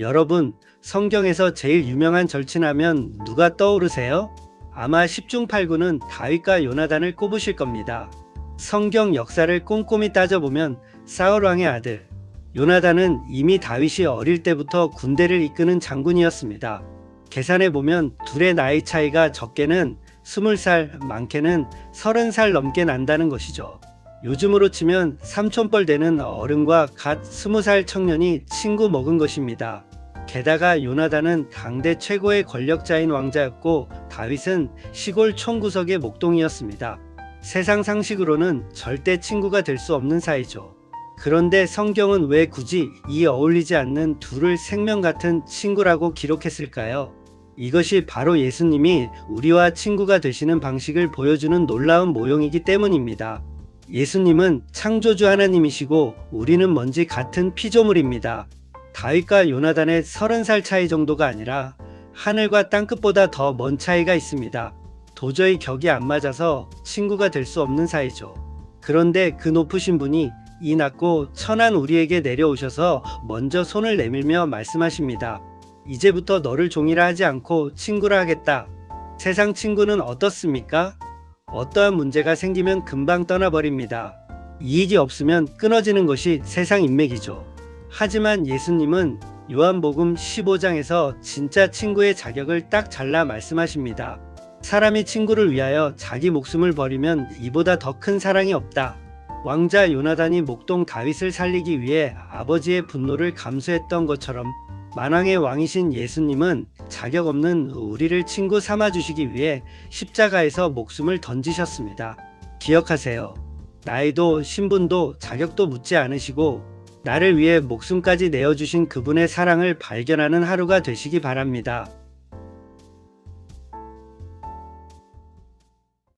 여러분, 성경에서 제일 유명한 절친하면 누가 떠오르세요? 아마 10중 8구는 다윗과 요나단을 꼽으실 겁니다. 성경 역사를 꼼꼼히 따져보면 사울 왕의 아들 요나단은 이미 다윗이 어릴 때부터 군대를 이끄는 장군이었습니다. 계산해 보면 둘의 나이 차이가 적게는 20살, 많게는 30살 넘게 난다는 것이죠. 요즘으로 치면 삼촌뻘 되는 어른과 갓 20살 청년이 친구 먹은 것입니다. 게다가 요나단은 당대 최고의 권력자인 왕자였고 다윗은 시골 총구석의 목동이었습니다. 세상 상식으로는 절대 친구가 될 수 없는 사이죠. 그런데 성경은 왜 굳이 이 어울리지 않는 둘을 생명 같은 친구라고 기록했을까요? 이것이 바로 예수님이 우리와 친구가 되시는 방식을 보여주는 놀라운 모형이기 때문입니다. 예수님은 창조주 하나님이시고 우리는 먼지 같은 피조물입니다. 다윗과 요나단의 30살 차이 정도가 아니라 하늘과 땅끝보다 더 먼 차이가 있습니다. 도저히 격이 안 맞아서 친구가 될 수 없는 사이죠. 그런데 그 높으신 분이 이 낮고 천한 우리에게 내려오셔서 먼저 손을 내밀며 말씀하십니다. 이제부터 너를 종이라 하지 않고 친구라 하겠다. 세상 친구는 어떻습니까? 어떠한 문제가 생기면 금방 떠나버립니다. 이익이 없으면 끊어지는 것이 세상 인맥이죠. 하지만 예수님은 요한복음 15장에서 진짜 친구의 자격을 딱 잘라 말씀하십니다. 사람이 친구를 위하여 자기 목숨을 버리면 이보다 더 큰 사랑이 없다. 왕자 요나단이 목동 다윗을 살리기 위해 아버지의 분노를 감수했던 것처럼 만왕의 왕이신 예수님은 자격 없는 우리를 친구 삼아 주시기 위해 십자가에서 목숨을 던지셨습니다. 기억하세요. 나이도 신분도 자격도 묻지 않으시고 나를 위해 목숨까지 내어주신 그분의 사랑을 발견하는 하루가 되시기 바랍니다.